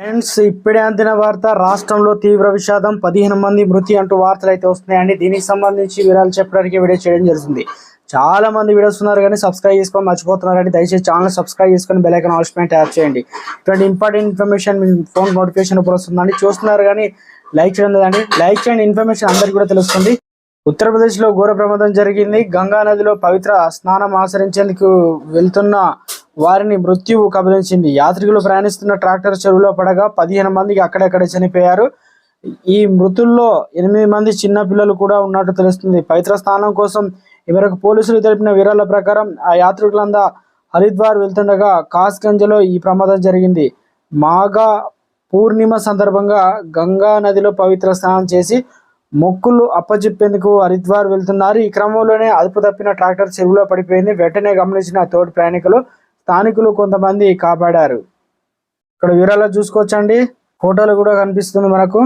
Friends ఇప్పుడే అందిన వార్త రాష్ట్రంలో తీవ్ర విషాదం పదిహేను మంది మృతి అంటూ వార్తలు అయితే వస్తున్నాయండి. దీనికి సంబంధించి వివరాలు చెప్పడానికి వీడియో చేయడం జరుగుతుంది. చాలా మంది వీడియోస్ ఉన్నారు కానీ సబ్స్క్రైబ్ చేసుకొని మర్చిపోతున్నారండి. దయచేసి ఛానల్ సబ్స్క్రైబ్ చేసుకొని బెల్ ఆల్స్మెంట్ ట్యాప్ చేయండి. ఇటువంటి ఇంపార్టెంట్ ఇన్ఫర్మేషన్ మీ ఫోన్ నోటిఫికేషన్ ఇప్పుడు వస్తుందండి. చూస్తున్నారు కానీ లైక్ చేయడం లేదండి. లైక్ చేయండి. ఇన్ఫర్మేషన్ అందరికీ కూడా తెలుస్తుంది. ఉత్తరప్రదేశ్లో ఘోర ప్రమాదం జరిగింది. గంగా నదిలో పవిత్ర స్నానం ఆచరించేందుకు వెళ్తున్న వారిని మృత్యువు కబలించింది. యాత్రికులు ప్రయాణిస్తున్న ట్రాక్టర్ చెరువులో పడగా పదిహేను మందికి అక్కడక్కడే చనిపోయారు. ఈ మృతుల్లో ఎనిమిది మంది చిన్న పిల్లలు కూడా ఉన్నట్టు తెలుస్తుంది. పవిత్ర స్నానం కోసం ఇవరకు పోలీసులు తెలిపిన వివరాల ప్రకారం ఆ యాత్రికులంతా హరిద్వార్ వెళ్తుండగా కాస్గంజ్లో ఈ ప్రమాదం జరిగింది. మాఘ పూర్ణిమ సందర్భంగా గంగా నదిలో పవిత్ర స్నానం చేసి మొక్కులు అప్పచెప్పేందుకు హరిద్వార్ వెళ్తున్నారు. ఈ క్రమంలోనే అదుపు తప్పిన ట్రాక్టర్ చెరువులో పడిపోయింది. వెంటనే గమనించిన తోటి ప్రయాణికులు స్థానికులు కొంతమంది కాపాడారు. ఇక్కడ వివరాలు చూసుకోవచ్చండి. ఫోటోలు కూడా కనిపిస్తుంది మనకు.